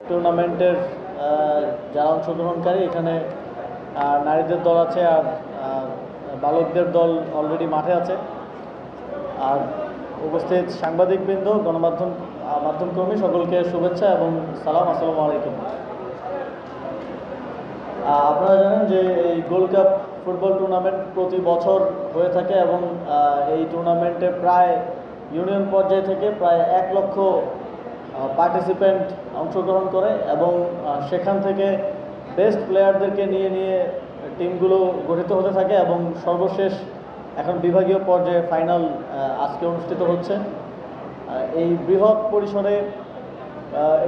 টুর্নামেন্টের যারা অংশগ্রহণকারী, এখানে নারীদের দল আছে আর বালকদের দল অলরেডি মাঠে আছে। আর উপস্থিত সাংবাদিকবৃন্দ, গণমাধ্যম মাধ্যমকর্মী, সকলকে শুভেচ্ছা এবং সালাম, আসসালামু আলাইকুম। আপনারা জানেন যে এই গোল্ড কাপ ফুটবল টুর্নামেন্ট প্রতি বছর হয়ে থাকে এবং এই টুর্নামেন্টে প্রায় ইউনিয়ন পর্যায় থেকে প্রায় এক লক্ষ পার্টিসিপেন্ট অংশগ্রহণ করে এবং সেখান থেকে বেস্ট প্লেয়ারদেরকে নিয়ে নিয়ে টিমগুলো গঠিত হতে থাকে এবং সর্বশেষ এখন বিভাগীয় পর্যায়ে ফাইনাল আজকে অনুষ্ঠিত হচ্ছে। এই বৃহৎ পরিসরে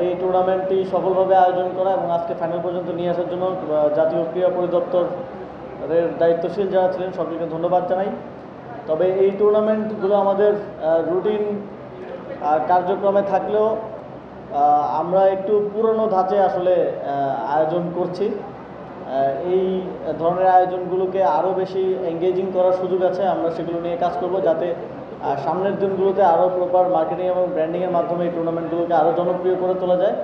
এই টুর্নামেন্টটি সফলভাবে আয়োজন করা এবং আজকে ফাইনাল পর্যন্ত নিয়ে আসার জন্য জাতীয় ক্রীড়া পরিদপ্তরের দায়িত্বশীল যারা ছিলেন সকলকে ধন্যবাদ জানাই। তবে এই টুর্নামেন্টগুলো আমাদের রুটিন কার্যক্রমে থাকলেও আমরা একটু পুরনো ধাঁচে আসলে আয়োজন করছি। এই ধরনের আয়োজনগুলোকে আরও বেশি এঙ্গেজিং করার সুযোগ আছে, আমরা সেগুলো নিয়ে কাজ করব যাতে সামনের দিনগুলোতে আরও প্রপার মার্কেটিং এবং ব্র্যান্ডিংয়ের মাধ্যমে এই টুর্নামেন্টগুলোকে আরও জনপ্রিয় করে তোলা যায়।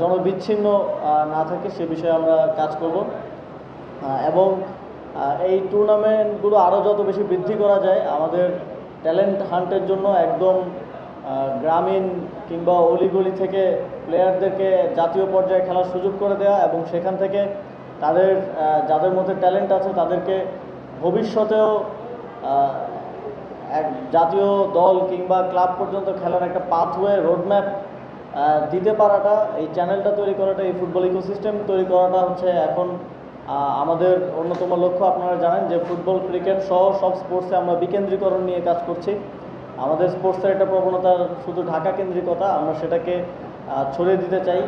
জনবিচ্ছিন্ন না থাকে সে বিষয়ে আমরা কাজ করব। এবং এই টুর্নামেন্টগুলো আরও যত বেশি বৃদ্ধি করা যায়, আমাদের ট্যালেন্ট হান্টের জন্য একদম গ্রামীণ কিংবা অলিগলি থেকে প্লেয়ারদেরকে জাতীয় পর্যায়ে খেলার সুযোগ করে দেওয়া এবং সেখান থেকে তাদের যাদের মধ্যে ট্যালেন্ট আছে তাদেরকে ভবিষ্যতেও এক জাতীয় দল কিংবা ক্লাব পর্যন্ত খেলার একটা পাথওয়ে রোডম্যাপ দিতে পারাটা, এই চ্যানেলটা তৈরি করাটা, এই ফুটবল ইকোসিস্টেম তৈরি করাটা হচ্ছে এখন আমাদের অন্যতম লক্ষ্য। আপনারা জানেন যে ফুটবল ক্রিকেট সহ সব স্পোর্টসে আমরা বিকেন্দ্রীকরণ নিয়ে কাজ করছি। আমাদের স্পোর্টসের একটা প্রবণতা শুধু ঢাকা কেন্দ্রিকতা আমরা সেটাকে ছড়িয়ে দিতে চাই।